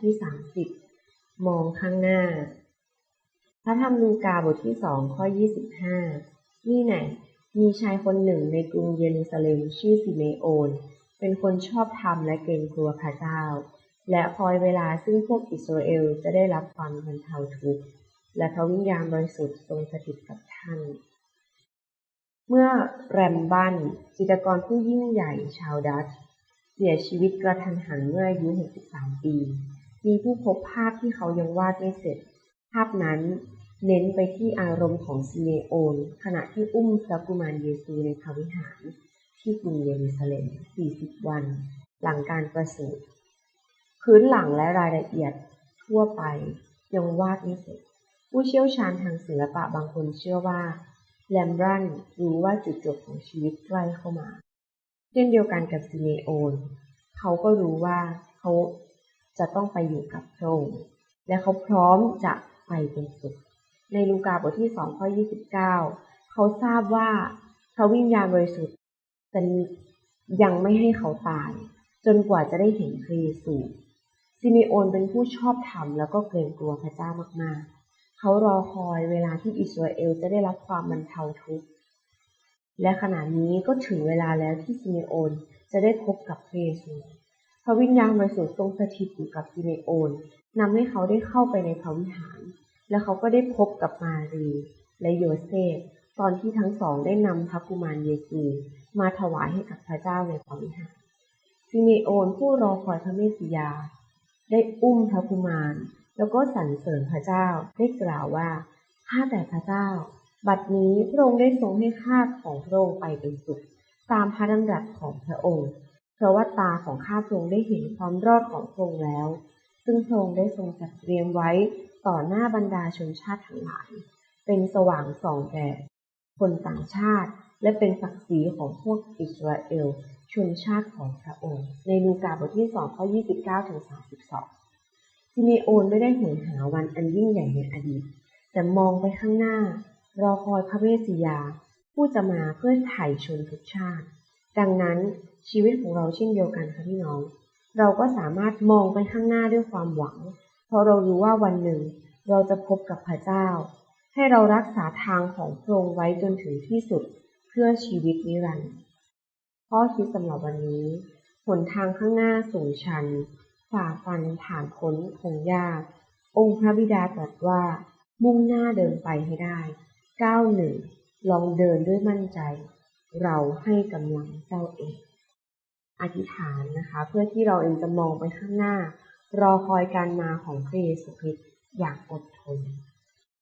ที่30มองข้างหน้า พระธรรมลูกาบทที่สองข้อ25นี่แน่มีชายคนหนึ่งในกรุงเยรูซาเล็มชื่อซิเมโอน เป็นคนชอบธรรมและเกรงกลัวพระเจ้า และคอยเวลาซึ่งพวกอิสราเอลจะได้รับความบรรเทาทุกข์และพระวิญญาณบริสุทธิ์ทรงสถิตกับท่าน เมื่อแรมบันจิตกรผู้ยิ่งใหญ่ชาวดัตเสียชีวิตกระทันหันเมื่ออายุ 63 ปี มีผู้พบภาพที่เขายังวาดไม่เสร็จ ภาพนั้นเน้นไปที่อารมณ์ของซิเมโอน ขณะที่อุ้มพระกุมารเยซูในพระวิหาร ที่กรุงเยรูซาเล็ม 40 วัน หลังการประสูติพื้นหลังและรายละเอียดทั่วไปยังวาดไม่เสร็จ ผู้เชี่ยวชาญทางศิลปะบางคนเชื่อว่าแลมบรันรู้ว่าจุดจบของชีวิตใกล้เข้ามา เช่นเดียวกันกับซิเมโอน เขาก็รู้ว่าเขา จะต้องไปอยู่กับพระองค์และเขาพร้อมจะไปเป็นสุข ในลูกาบทที่2ข้อ29เขาทราบว่าพระวิญญาณบริสุทธิ์จะยังไม่ให้เขาตาย จนกว่าจะได้เห็นพระเยซูซิเมโอนเป็นผู้ชอบธรรมแล้วก็เกรงกลัวพระเจ้ามากๆ เขารอคอยเวลาที่อิสราเอลจะได้รับความบรรเทาทุกข์ และขณะนี้ก็ถึงเวลาแล้วที่ซิเมโอนจะได้พบกับพระเยซู ระวิญญาณบริสุทธิ์ทรงสถิตอยู่กับซิเมโอนนำให้เขาได้เข้าไปในพระวิหาร และเขาก็ได้พบกับมารีและโยเซฟตอนที่ทั้งสองได้นำพระกุมารเยซู มาถวายให้กับพระเจ้าในพระวิหารซิเมโอนผู้รอคอยพระเมสสิยา ได้อุ้มพระกุมาร แล้วก็สรรเสริญพระเจ้าได้กล่าวว่าข้าแต่พระเจ้า บัดนี้พระองค์ได้ทรงให้ข้าของพระองค์ไปเป็นสุข ตามพระดำรัสของพระองค์ เพราะว่าตาของข้าพระองค์ได้เห็นความรอดของพระองค์แล้ว ซึ่งพระองค์ได้ทรงจัดเตรียมไว้ต่อหน้าบรรดาชนชาติทั้งหลาย เป็นสว่างส่องแก่คนต่างชาติ และเป็นศักดิ์ศรีของพวกอิสราเอลชนชาติของพระองค์ ในลูกาบทที่2ข้อ29ถึง32ซิเมโอนไม่ได้ห็นหาวันอันยิ่งใหญ่ในอดีต แต่มองไปข้างหน้า รอคอยพระเวสสิยา ผู้จะมาเพื่อไถ่ชนทุกชาติ ดังนั้น ชีวิตของเราเช่นเดียวกันค่ะพี่น้อง เราก็สามารถมองไปข้างหน้าด้วยความหวัง เพราะเรารู้ว่าวันหนึ่งเราจะพบกับพระเจ้า ให้เรารักษาทางของพระองค์ไว้จนถึงที่สุดเพื่อชีวิตนิรันดร์ข้อคิดสำหรับวันนี้หนทางข้างหน้าสูงชัน ฝ่าฟันผ่านพ้นคงยาก องค์พระบิดาตรัสว่า มุ่งหน้าเดินไปให้ได้ก้าวหนึ่งลองเดินด้วยมั่นใจ เราให้กำลังเจ้าเอง อธิษฐานนะคะ เพื่อที่เราเองจะมองไปข้างหน้า รอคอยการมาของพระเยซูคริสต์อย่างอดทน